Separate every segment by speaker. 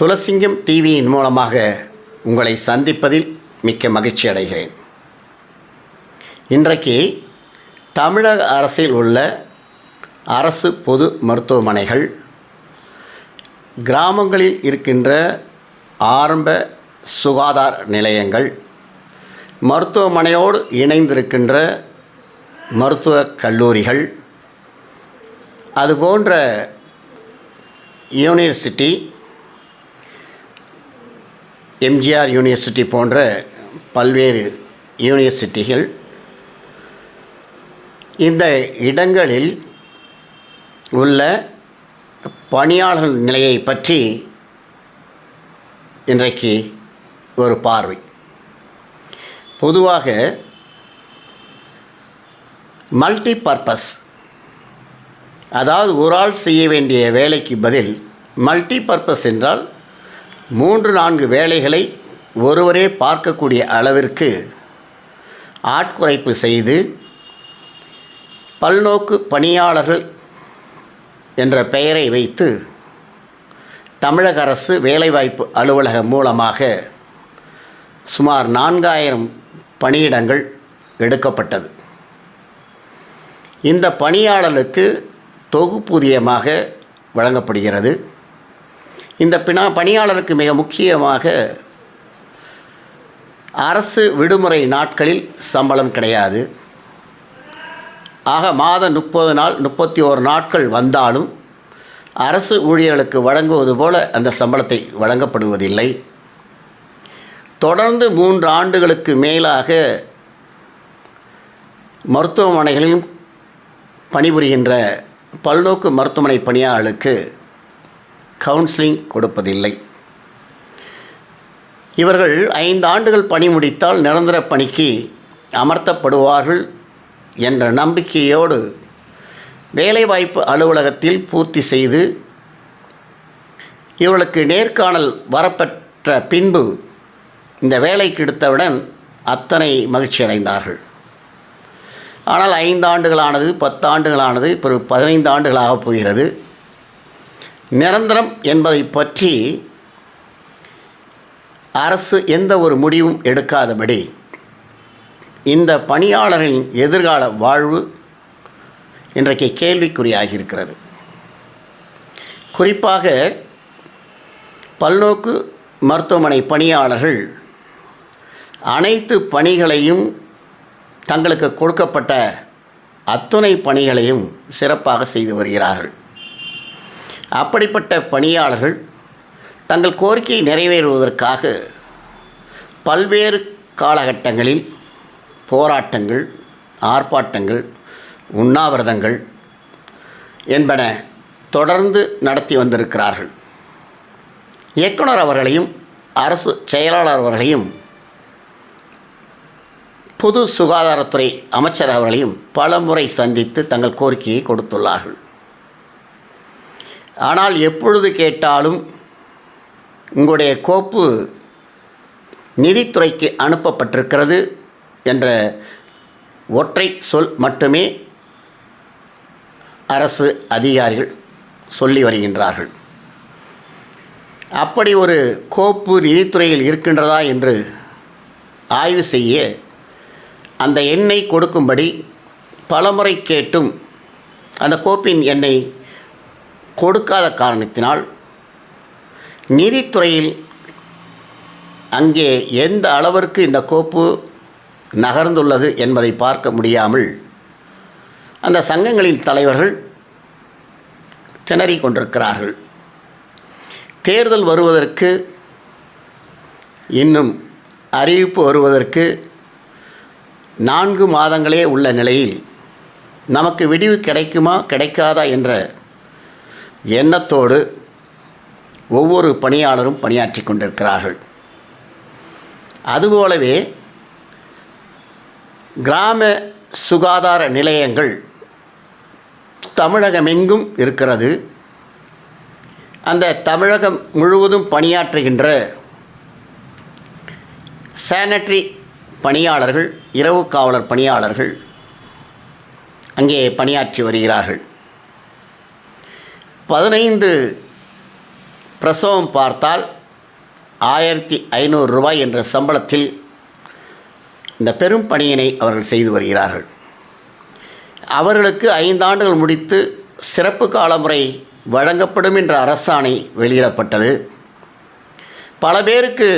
Speaker 1: துளசிங்கம் டிவியின் மூலமாக உங்களை சந்திப்பதில் மிக்க மகிழ்ச்சி அடைகிறேன். இன்றைக்கு தமிழக அரசில் உள்ள அரசு பொது மருத்துவமனைகள் கிராமங்களில் இருக்கின்ற ஆரம்ப சுகாதார நிலையங்கள் மருத்துவமனையோடு இணைந்திருக்கின்ற மருத்துவக் கல்லூரிகள் அதுபோன்ற யூனிவர்சிட்டி எம்ஜிஆர் யூனிவர்சிட்டி போன்ற பல்வேறு யூனிவர்சிட்டிகள் இந்த இடங்களில் உள்ள பணியாளர் நிலையை பற்றி இன்றைக்கு ஒரு பார்வை. பொதுவாக மல்டி பர்பஸ் அதாவது ஒரு ஆள் செய்ய வேண்டிய வேலைக்கு பதில் மல்டி பர்பஸ் என்றால் மூன்று நான்கு வேலைகளை ஒருவரே பார்க்கக்கூடிய அளவிற்கு ஆட்குறைப்பு செய்து பல்நோக்கு பணியாளர்கள் என்ற பெயரை வைத்து தமிழக அரசு வேலைவாய்ப்பு அலுவலகம் மூலமாக சுமார் நான்காயிரம் பணியிடங்கள் எடுக்கப்பட்டது. இந்த பணியாளருக்கு தொகுப்பூதியமாக வழங்கப்படுகிறது. இந்த பினா பணியாளருக்கு மிக முக்கியமாக அரசு விடுமுறை நாட்களில் சம்பளம் கிடையாது. ஆக மாதம் முப்பது நாள் முப்பத்தி ஓரு நாட்கள் வந்தாலும் அரசு ஊழியர்களுக்கு வழங்குவது போல அந்த சம்பளத்தை வழங்கப்படுவதில்லை. தொடர்ந்து மூன்று ஆண்டுகளுக்கு மேலாக மருத்துவமனைகளிலும் பணிபுரிகின்ற பல்நோக்கு மருத்துவமனை பணியாளர்களுக்கு கவுன்சிலிங் கொடுப்பதில்லை. இவர்கள் ஐந்து ஆண்டுகள் பணி முடித்தால் நிரந்தர பணிக்கு அமர்த்தப்படுவார்கள் என்ற நம்பிக்கையோடு வேலைவாய்ப்பு அலுவலகத்தில் பூர்த்தி செய்து இவர்களுக்கு நேர்காணல் வரப்பெற்ற பின்பு இந்த வேலை கிடைத்தவுடன் அத்தனை மகிழ்ச்சி அடைந்தார்கள். ஆனால் ஐந்து ஆண்டுகளானது பத்து ஆண்டுகளானது பிறகு பதினைந்து ஆண்டுகளாகப் போகிறது. நிரந்தரம் என்பதை பற்றி அரசு எந்த ஒரு முடிவும் எடுக்காதபடி இந்த பணியாளரின் எதிர்கால வாழ்வு இன்றைக்கு கேள்விக்குறியாகியிருக்கிறது. குறிப்பாக பல்நோக்கு மருத்துவமனை பணியாளர்கள் அனைத்து பணிகளையும் தங்களுக்கு கொடுக்கப்பட்ட அத்துணை பணிகளையும் சிறப்பாக செய்து வருகிறார்கள். அப்படிப்பட்ட பணியாளர்கள் தங்கள் கோரிக்கையை நிறைவேறுவதற்காக பல்வேறு காலகட்டங்களில் போராட்டங்கள் ஆர்ப்பாட்டங்கள் உண்ணாவிரதங்கள் என்பன தொடர்ந்து நடத்தி வந்திருக்கிறார்கள். இயக்குனர் அவர்களையும் அரசு செயலாளர் அவர்களையும் பொது சுகாதாரத்துறை அமைச்சர் அவர்களையும் பல முறை சந்தித்து தங்கள் கோரிக்கையை கொடுத்துள்ளார்கள். ஆனால் எப்பொழுது கேட்டாலும் உங்களுடைய கோப்பு நிதித்துறைக்கு அனுப்பப்பட்டிருக்கிறது என்ற ஒற்றை சொல் மட்டுமே அரசு அதிகாரிகள் சொல்லி வருகின்றார்கள். அப்படி ஒரு கோப்பு நிதித்துறையில் இருக்கின்றதா என்று ஆய்வு செய்ய அந்த எண்ணை கொடுக்கும்படி பலமுறை கேட்டும் அந்த கோப்பின் எண்ணை கொடுக்காத காரணத்தினால் நீதித்துறையில் அங்கே எந்த அளவிற்கு இந்த கோப்பு நகர்ந்துள்ளது என்பதை பார்க்க முடியாமல் அந்த சங்கங்களின் தலைவர்கள் திணறிக் கொண்டிருக்கிறார்கள். தேர்தல் வருவதற்கு இன்னும் அறிவிப்பு வருவதற்கு நான்கு மாதங்களே உள்ள நிலையில் நமக்கு விடிவு கிடைக்குமா கிடைக்காதா என்ற எண்ணத்தோடு ஒவ்வொரு பணியாளரும் பணியாற்றி கொண்டிருக்கிறார்கள். அதுபோலவே கிராம சுகாதார நிலையங்கள் தமிழகமெங்கும் இருக்கிறது. அந்த தமிழகம் முழுவதும் பணியாற்றுகின்ற சானிட்டரி பணியாளர்கள் இரவு காவலர் பணியாளர்கள் அங்கே பணியாற்றி வருகிறார்கள். பதினைந்து பிரசவம் பார்த்தால் ஆயிரத்தி ஐநூறு ரூபாய் என்ற சம்பளத்தில் இந்த பெரும் பணியினை அவர்கள் செய்து வருகிறார்கள். அவர்களுக்கு ஐந்தாண்டுகள் முடித்து சிறப்பு காலமுறை வழங்கப்படும் என்ற அரசாணை வெளியிடப்பட்டது. பல பேருக்கு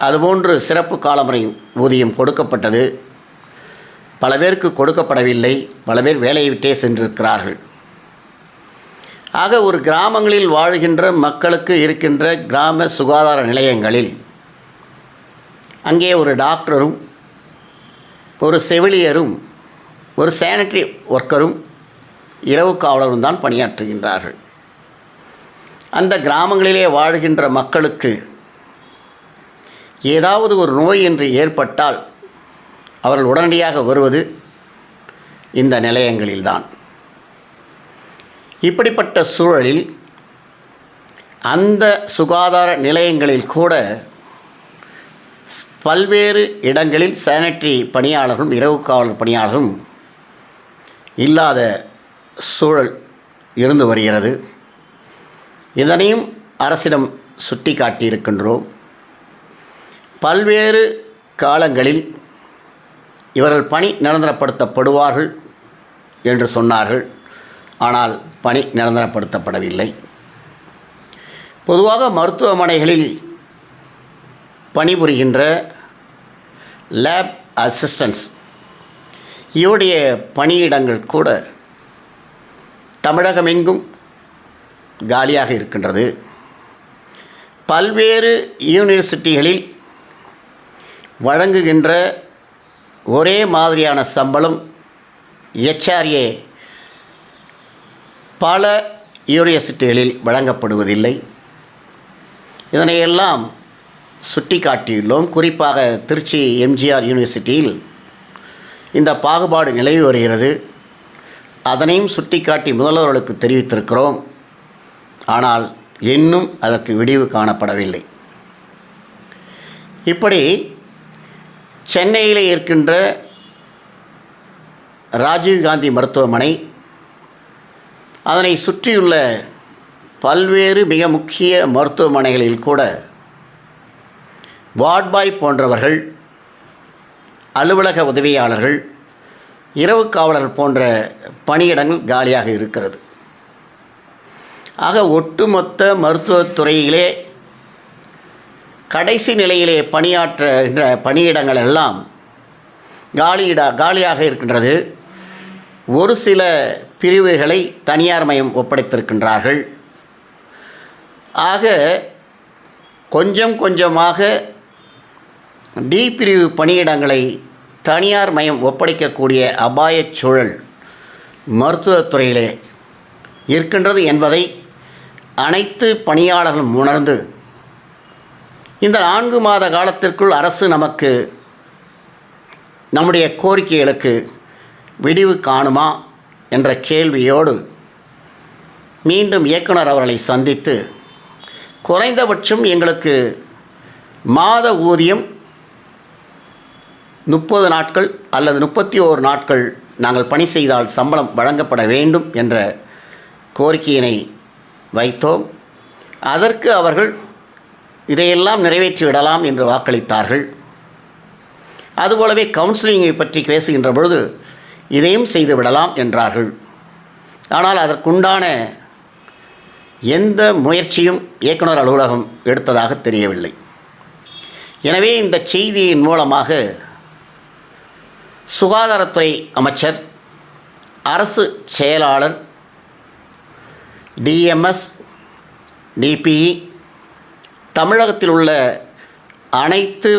Speaker 1: அதுபோன்று சிறப்பு காலமுறை ஊதியம் கொடுக்கப்பட்டது. பல பேருக்கு கொடுக்கப்படவில்லை. பல பேர் வேலையை விட்டே சென்றிருக்கிறார்கள். ஆக ஒரு கிராமங்களில் வாழ்கின்ற மக்களுக்கு இருக்கின்ற கிராம சுகாதார நிலையங்களில் அங்கே ஒரு டாக்டரும் ஒரு செவிலியரும் ஒரு சானிட்டரி ஒர்க்கரும் இரவு காவலரும் தான் பணியாற்றுகின்றார்கள். அந்த கிராமங்களிலே வாழ்கின்ற மக்களுக்கு ஏதாவது ஒரு நோய் என்று ஏற்பட்டால் அவர்கள் உடனடியாக வருவது இந்த நிலையங்களில்தான். இப்படிப்பட்ட சூழலில் அந்த சுகாதார நிலையங்களில் கூட பல்வேறு இடங்களில் சானிட்டரி பணியாளர்களும் இரவு காவலர் பணியாளரும் இல்லாத சூழல் இருந்து வருகிறது. இதனையும் அரசிடம் சுட்டி காட்டியிருக்கின்றோம் பல்வேறு காலங்களில் இவர்கள் பணி நிரந்தரப்படுத்தப்படுவார்கள் என்று சொன்னார்கள். ஆனால் பணி நிரந்தரப்படுத்தப்படவில்லை. பொதுவாக மருத்துவமனைகளில் பணிபுரிகின்ற லேப் அசிஸ்டன்ஸ் இவருடைய பணியிடங்கள் கூட தமிழகமெங்கும் காலியாக இருக்கின்றது. பல்வேறு யூனிவர்சிட்டிகளில் வழங்குகின்ற ஒரே மாதிரியான சம்பளம் எச்ஆர்ஏ பல யூனிவர்சிட்டிகளில் வழங்கப்படுவதில்லை. இதனையெல்லாம் சுட்டி காட்டியுள்ளோம் குறிப்பாக திருச்சி எம்ஜிஆர் யூனிவர்சிட்டியில் இந்த பாகுபாடு நிலவி வருகிறது. அதனையும் சுட்டிக்காட்டி முதல்வர்களுக்கு தெரிவித்திருக்கிறோம். ஆனால் இன்னும் அதற்கு விடிவு காணப்படவில்லை. இப்படி சென்னையில் இருக்கின்ற ராஜீவ்காந்தி மருத்துவமனை அதனை சுற்றியுள்ள பல்வேறு மிக முக்கிய மருத்துவமனைகளில் கூட வார்ட்பாய் போன்றவர்கள் அலுவலக உதவியாளர்கள் இரவு காவலர் போன்ற பணியிடங்கள் காலியாக இருக்கிறது. ஆக ஒட்டுமொத்த மருத்துவத்துறையிலே கடைசி நிலையிலே பணியாற்றுகின்ற பணியிடங்கள் எல்லாம் காலியிட காலியாக இருக்கின்றது. ஒரு சில பிரிவுகளை தனியார் மயம் ஒப்படைத்திருக்கின்றார்கள். ஆக கொஞ்சம் கொஞ்சமாக டி பிரிவு பணியிடங்களை தனியார் மயம் ஒப்படைக்கக்கூடிய அபாயச் சூழல் மருத்துவத்துறையிலே இருக்கின்றது என்பதை அனைத்து பணியாளர்களும் உணர்ந்து இந்த நான்கு மாத காலத்திற்குள் அரசு நமக்கு நம்முடைய கோரிக்கைகளுக்கு விடிவு காணுமா என்ற கேள்வியோடு மீண்டும் இயக்குனர் அவர்களை சந்தித்து குறைந்தபட்சம் எங்களுக்கு மாத ஊதியம் முப்பது நாட்கள் அல்லது முப்பத்தி ஓரு நாட்கள் நாங்கள் பணி செய்தால் சம்பளம் வழங்கப்பட வேண்டும் என்ற கோரிக்கையினை வைத்தோம். அதற்கு அவர்கள் இதையெல்லாம் நிறைவேற்றி விடலாம் என்று வாக்களித்தார்கள். அதுபோலவே கவுன்சிலிங்கை பற்றி பேசுகின்ற பொழுது இதையும் செய்து விடலாம் என்றார்கள். ஆனால் அதற்குண்டான எந்த முயற்சியும் இயக்குனர் அலுவலகம் எடுத்ததாக தெரியவில்லை. எனவே இந்த செய்தியின் மூலமாக சுகாதாரத்துறை அமைச்சர் அரசு செயலாளர் டிஎம்எஸ் டிபிஇ தமிழகத்தில் உள்ள அனைத்து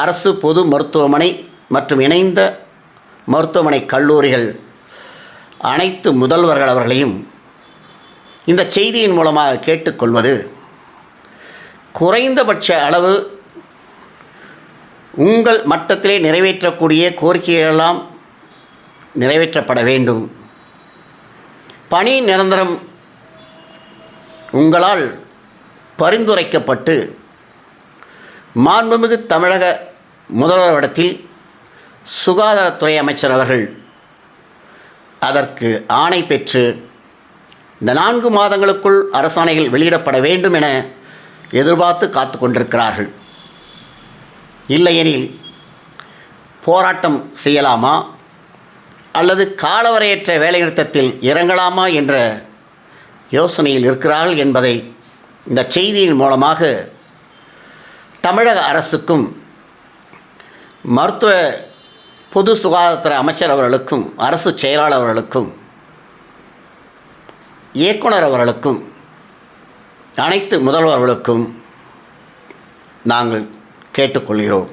Speaker 1: அரசு பொது மருத்துவமனை மற்றும் இணைந்த மருத்துவமனை கல்லூரிகள் அனைத்து முதல்வர்கள் அவர்களையும் இந்த செய்தியின் மூலமாக கேட்டுக்கொள்வது குறைந்தபட்ச அளவு உங்கள் மட்டத்திலே நிறைவேற்றக்கூடிய கோரிக்கைகளெல்லாம் நிறைவேற்றப்பட வேண்டும். பணி நிரந்தரம் உங்களால் பரிந்துரைக்கப்பட்டு மாண்புமிகு தமிழக முதல்வரிடத்தில் சுகாதாரத்துறை அமைச்சர் அவர்கள் அதற்கு ஆணை பெற்று இந்த நான்கு மாதங்களுக்குள் அரசாணைகள் வெளியிடப்பட வேண்டும் என எதிர்பார்த்து காத்து கொண்டிருக்கிறார்கள். இல்லையெனில் போராட்டம் செய்யலாமா? அல்லது காலவரையற்ற வேலைநிறுத்தத்தில் இறங்கலாமா என்ற யோசனையில் இருக்கிறார்கள் என்பதை இந்த செய்தியின் மூலமாக தமிழக அரசுக்கும் மருத்துவ பொது சுகாதாரத்துறை அமைச்சர் அவர்களுக்கும் அரசு செயலாளர் அவர்களுக்கும் இயக்குனர் அவர்களுக்கும் அனைத்து முதல்வர்களுக்கும் நாங்கள் கேட்டுக்கொள்கிறோம்.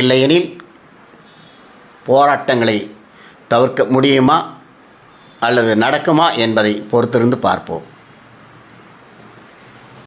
Speaker 1: இல்லையெனில் போராட்டங்களை தவிர்க்க முடியுமா அல்லது நடக்குமா என்பதை பொறுத்திருந்து பார்ப்போம்.